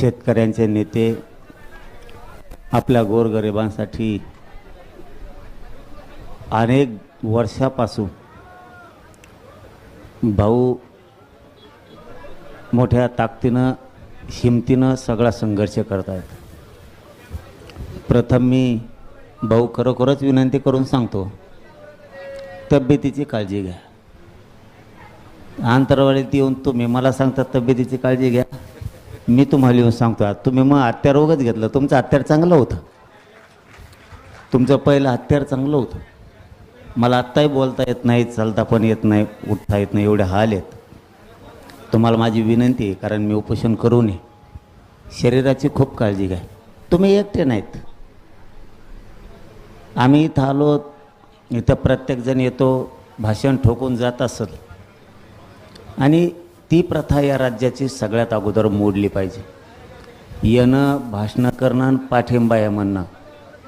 शेतकऱ्यांचे नेते आपल्या गोरगरिबांसाठी अनेक वर्षापासून भाऊ मोठ्या ताकदीनं हिमतीनं सगळा संघर्ष करत आहेत. प्रथम मी भाऊ खरोखरच विनंती करून सांगतो तब्येतीची काळजी घ्या. अंतरवाडीत येऊन तुम्ही मला सांगता तब्येतीची काळजी घ्या. मी तुम्हाला येऊन सांगतो तुम्ही मग हत्यार रोगच घेतलं तुमचं हत्यार चांगलं होतं. तुमचं पहिलं हत्यार चांगलं होतं. मला आत्ताही बोलता येत नाही चालता पण येत नाही उठता येत नाही एवढे हाल आहेत. तुम्हाला माझी विनंती आहे कारण मी उपोषण करू नये शरीराची खूप काळजी घ्या. तुम्ही एकटे नाहीत. आम्ही इथं आलो इथं प्रत्येकजण येतो भाषण ठोकून जात असत आणि ती प्रथा या राज्याची सगळ्यात अगोदर मोडली पाहिजे. येणं भाषणं करणं आणि पाठिंबा या म्हणणं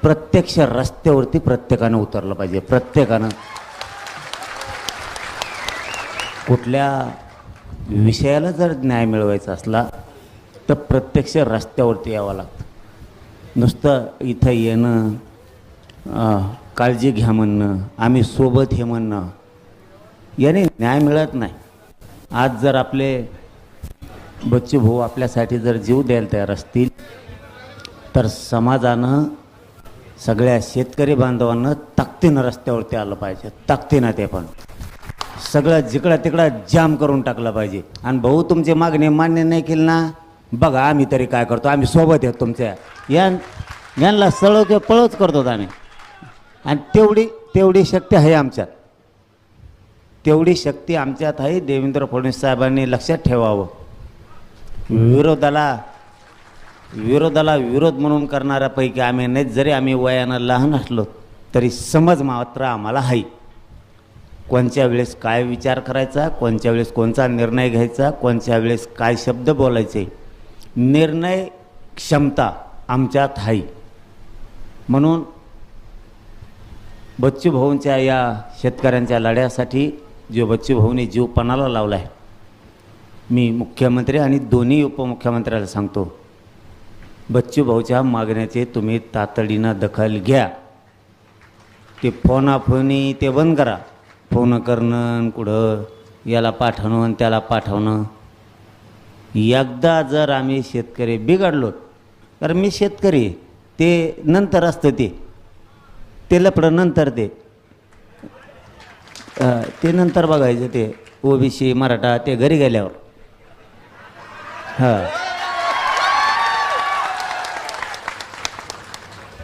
प्रत्यक्ष रस्त्यावरती प्रत्येकानं उतरलं पाहिजे प्रत्येकानं. कुठल्या विषयाला जर न्याय मिळवायचा असला तर प्रत्यक्ष रस्त्यावरती यावं लागतं. नुसतं इथं येणं काळजी घ्या म्हणणं आम्ही सोबत हे म्हणणं याने न्याय मिळत नाही. आज जर आपले बच्चू भाऊ आपल्यासाठी जर जीव द्यायला तयार असतील तर समाजानं सगळ्या शेतकरी बांधवांना ताकदीनं रस्त्यावरती आलं पाहिजे. ताकदीनं ते पण. सगळं जिकडं तिकडं जाम करून टाकलं पाहिजे. आणि भाऊ तुमची मागणी मान्य नाही केली ना? बघा आम्ही तरी काय करतो? आम्ही सोबत आहेत तुमच्या. या यांना सळव किंवा पळवच करतो आम्ही. आणि तेवढी तेवढी शक्ती आहे आमच्यात. तेवढी शक्ती आमच्यात आहे देवेंद्र फडणवीस साहेबांनी लक्षात ठेवावं. विरोधाला विरोधाला विरोध म्हणून करणाऱ्यापैकी आम्ही नाहीत. जरी आम्ही वयानं लहान असलो तरी समज मात्र आम्हाला आहे कोणत्या वेळेस काय विचार करायचा कोणत्या वेळेस कोणता निर्णय घ्यायचा कोणत्या वेळेस काय शब्द बोलायचे निर्णय क्षमता आमच्यात आहे म्हणून बच्चूभाऊंच्या या शेतकऱ्यांच्या लढ्यासाठी जो बच्चू भाऊने जीव पणाला लावला आहे मी मुख्यमंत्री आणि दोन्ही उपमुख्यमंत्र्याला सांगतो बच्चू भाऊच्या मागण्याचे तुम्ही तातडीनं दखल घ्या. ते फोनाफोनी ते बंद करा. फोन करणं आणि कुठं याला पाठवणं आणि त्याला पाठवणं. एकदा जर आम्ही शेतकरी बिघडलो तर मी शेतकरी ते नंतर असतं ते. ते लपडं नंतर ते. ते नंतर बघायचं ते ओबीसी मराठा ते घरी गेल्यावर. हां.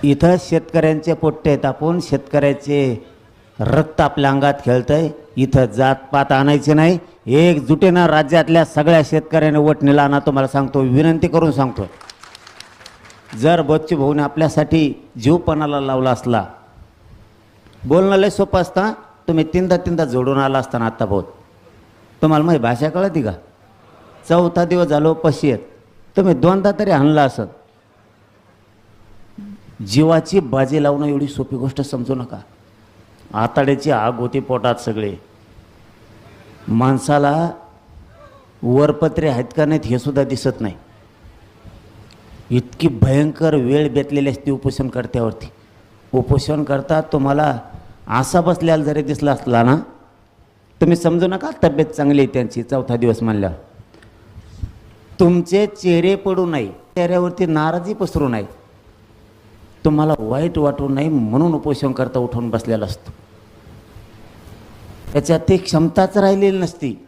इथं शेतकऱ्यांचे पोट्टे आहेत शेतकऱ्याचे रक्त आपल्या अंगात खेळतंय. इथं जातपात आणायचे नाही. एकजुटीनं राज्यातल्या सगळ्या शेतकऱ्याने वटणीला आणा तुम्हाला सांगतो विनंती करून सांगतो. जर बच्चू भाऊने आपल्यासाठी जीवपणाला लावला असला बोलणं लय सोपं असतं तुम्ही तीनदा तीनदा जोडून आला असताना आत्ता भाऊ तुम्हाला माझी भाषा कळती का? चौथा दिवस झालो पशी आहेत. तुम्ही दोनदा तरी आणला असत. जीवाची बाजी लावणं एवढी सोपी गोष्ट समजू नका. आताड्याची आग होती पोटात सगळे. माणसाला वरपत्रे आहेत का नाहीत हे सुद्धा दिसत नाही. इतकी भयंकर वेळ बेतलेली असते उपोषण करत्यावरती उपोषण करता तुम्हाला असा बसल्याला जरी दिसला असला ना तुम्ही समजू नका तब्येत चांगली आहे त्यांची चौथा दिवस म्हणल्या तुमचे चेहरे पडू नये चेहऱ्यावरती नाराजी पसरू नये. तुम्हाला वाईट वाटू नये म्हणून उपोषण करता उठून बसलेला असतो. त्याच्यात ती क्षमताच राहिलेली नसती.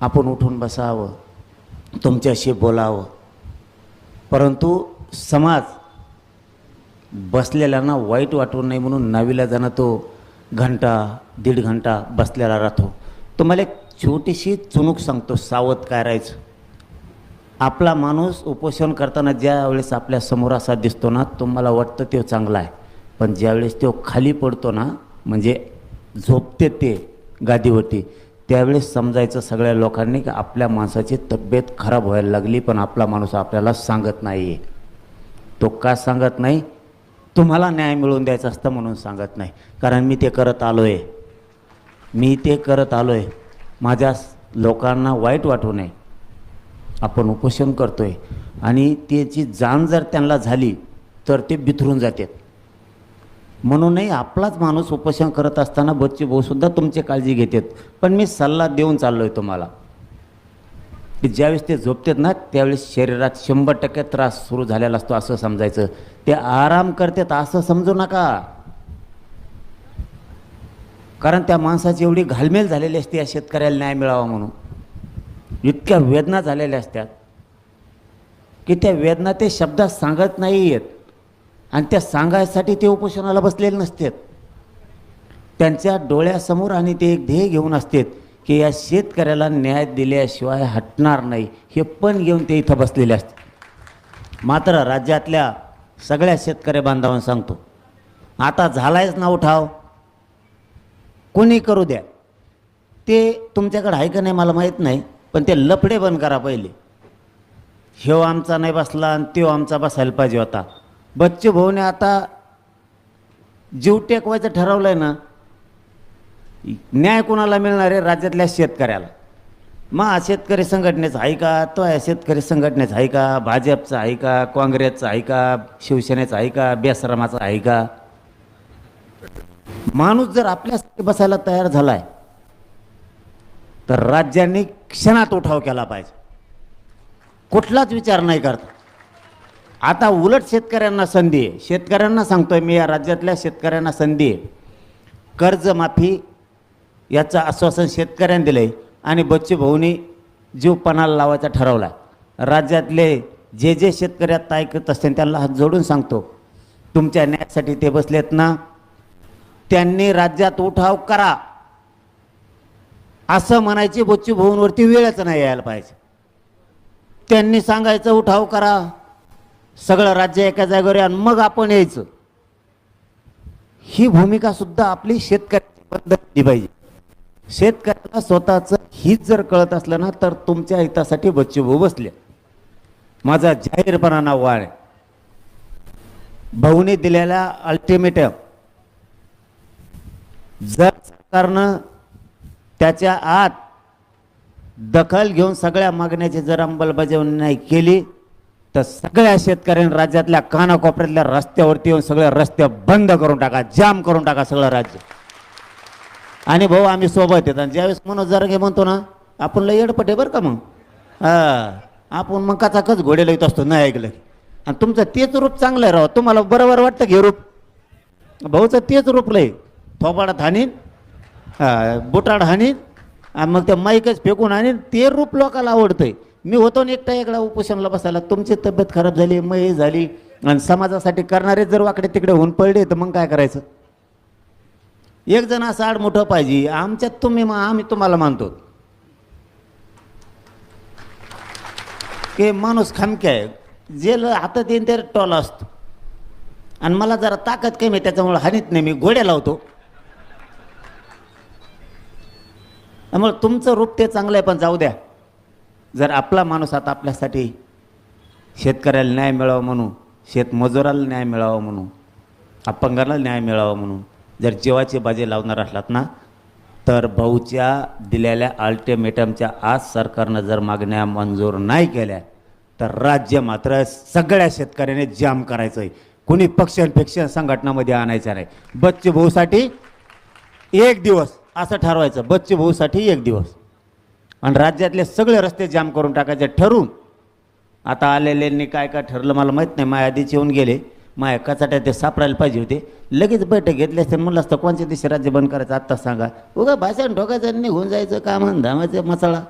आपण उठून बसावं तुमच्याशी बोलावं. परंतु समाज बसलेल्यांना वाईट वाटू नये म्हणून नावीला जाणं तो घंटा दीड घंटा बसलेला राहतो. तुम्हाला एक छोटीशी चुणूक सांगतो सावध काय राहायचं. आपला माणूस उपोषण करताना ज्यावेळेस आपल्यासमोर असा दिसतो ना तुम्हाला वाटतं तो चांगला आहे. पण ज्यावेळेस तो खाली पडतो ना म्हणजे झोपते ते गादीवरती त्यावेळेस समजायचं सगळ्या लोकांनी की आपल्या माणसाची तब्येत खराब व्हायला लागली पण आपला माणूस आपल्याला सांगत नाही आहे तो का सांगत नाही? तुम्हाला न्याय मिळवून द्यायचा असतं म्हणून सांगत नाही. कारण मी ते करत आलो आहे मी ते करत आलो आहे माझ्या लोकांना वाईट वाटू नये. आपण उपोषण करतो आहे आणि त्याची जाण जर त्यांना झाली तर ते बिथरून जातात. म्हणूनही आपलाच माणूस उपोषण करत असताना बच्चे भाऊसुद्धा तुमची काळजी घेतात. पण मी सल्ला देऊन चाललो आहे तुम्हाला. की ज्यावेळेस ते झोपतात ना त्यावेळेस शरीरात शंभर टक्के त्रास सुरू झालेला असतो असं समजायचं. ते आराम करतात असं समजू नका. कारण त्या माणसाची एवढी घालमेल झालेली असते या शेतकऱ्याला न्याय मिळावा म्हणून. इतक्या वेदना झालेल्या असतात की त्या वेदना ते शब्दात सांगत नाही आहेत आणि त्या सांगायसाठी ते उपोषणाला बसलेले नसतात. त्यांच्या डोळ्यासमोर आणि ते एक ध्येय घेऊन असतात. की या शेतकऱ्याला न्याय दिल्याशिवाय हटणार नाही. हे पण घेऊन ते इथं बसलेले असतात मात्र राज्यातल्या सगळ्या शेतकरी बांधवांना सांगतो आता झालायच ना उठाव? कोणी करू द्या. ते तुमच्याकडे आहे का नाही मला माहीत नाही पण ते लफडे बंद करा पहिले. ह्यो आमचा नाही बसला आणि त्यो आमचा बसायला पाहिजे होता. बच्चू भाऊने आता जीव टेकवायचं ठरवलं आहे ना न्याय कोणाला मिळणार आहे? राज्यातल्या शेतकऱ्याला. मग शेतकरी संघटनेचं आहे का? तो या शेतकरी संघटनेचं आहे का? भाजपचं आहे का? काँग्रेसचं आहे का? शिवसेनेचं आहे का? बेसरामाचं आहे का? माणूस जर आपल्यासाठी बसायला तयार झाला आहे तर राज्यांनी क्षणात उठाव केला पाहिजे. कुठलाच विचार नाही करता. आता उलट शेतकऱ्यांना संधी आहे. शेतकऱ्यांना सांगतोय मी या राज्यातल्या शेतकऱ्यांना संधी आहे. कर्जमाफी याचं आश्वासन शेतकऱ्यांनी दिलं आहे आणि बच्चू भाऊनी जीव पणाला लावायचा ठरवला. राज्यातले जे जे शेतकरी आता ऐकत असतील त्यांना हात जोडून सांगतो. तुमच्या न्यायासाठी ते बसलेत ना. त्यांनी राज्यात उठाव करा. असं म्हणायची बच्चू भाऊंवरती वेळच नाही यायला पाहिजे. त्यांनी सांगायचं उठाव करा. सगळं राज्य एका जागेवर आणि मग आपण यायचं. ही भूमिका सुद्धा आपली शेतकऱ्याची केली पाहिजे. शेतकऱ्याला स्वतःचं हित जर कळत असलं ना तर तुमच्या हितासाठी बच्चू बसले. माझा जाहीरपणाना वाढ. भाऊने दिलेल्या अल्टिमेटम जर सरकारनं त्याच्या आत दखल घेऊन सगळ्या मागण्याची जर अंमलबजावणी नाही केली तर सगळ्या शेतकऱ्यांनी राज्यातल्या कानाकोपऱ्यातल्या रस्त्यावरती येऊन सगळे रस्ते बंद करून टाका जाम करून टाका सगळं राज्य. आणि भाऊ आम्ही सोबत येतात आणि ज्यावेळेस मनोज जरगे म्हणतो ना आपण लय येडपटे बरं का मग? हां. आपण मग कचाकच घोडे येत असतो नाही ऐकलं. की. आणि तुमचं तेच रूप चांगलं आहे राव. तुम्हाला बरोबर वाटतं घे रूप? भाऊचं तेच रूप लय. थोबाडात हाणीन हा, बुटाड हाणीन आणि मग ते माईकच फेकून आणीन ते रूप लोकाला आवडतंय. मी होतो ना एकटा एकडा उपोषणाला बसायला. तुमची तब्येत खराब झाली मय झाली. आणि समाजासाठी करणारे जर वाकडे तिकडे होऊन पडले तर मग काय करायचं? एक जण असं आड मोठं पाहिजे आमच्यात तुम्ही आम्ही तुम्हाला मानतो. की माणूस खामके आहे. जे हातात येईन ते टॉल असतो. आणि मला जरा ताकद कमी आहे त्याच्यामुळे हानीत नाही मी घोड्या लावतो. त्यामुळे तुमचं रूप ते चांगलं आहे पण जाऊ द्या. जर आपला माणूस आता आपल्यासाठी शेतकऱ्याला न्याय मिळावा म्हणून शेतमजुराला न्याय मिळावा म्हणून अपंगाला न्याय मिळावा म्हणून जर जीवाचे बाजी लावणार असलात ना तर भाऊच्या दिलेल्या अल्टिमेटमच्या आज सरकारनं जर मागण्या मंजूर नाही केल्या तर राज्य मात्र सगळ्या शेतकऱ्याने जाम करायचं आहे कुणी पक्षांपेक्षा संघटनामध्ये आणायचं नाही. बच्चे भाऊसाठी एक दिवस असं ठरवायचं. बच्चे भाऊसाठी एक दिवस. आणि राज्यातले सगळे रस्ते जाम करून टाकायचे ठरून. आता आलेल्यांनी काय काय ठरलं मला माहीत नाही. माझ्या आधीच येऊन गेले. माझ्या कचाट्या ते सापडायला पाहिजे होते. लगेच बैठक घेतली असते. म्हणलं असतं कोणत्या दिवशी राज्य बंद करायचं आत्ताच सांगा. उगा भाषण ठोकायचं निघून जायचं काम धामायचं मसाला.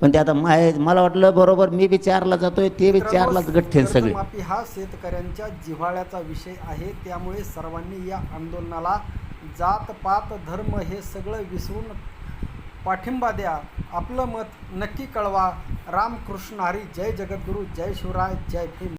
पण ते आता माय मला वाटलं बरोबर मी बी चारला जातोय ते बी चारलाच गठ्ठेन सगळे. हा शेतकऱ्यांच्या जिव्हाळ्याचा विषय आहे. त्यामुळे सर्वांनी या आंदोलनाला जात पात धर्म हे सगळं विसरून पाठिंबा द्या. आपलं मत नक्की कळवा. रामकृष्ण हरी. जय जगद्गुरू. जय शिवराय. जय भीम.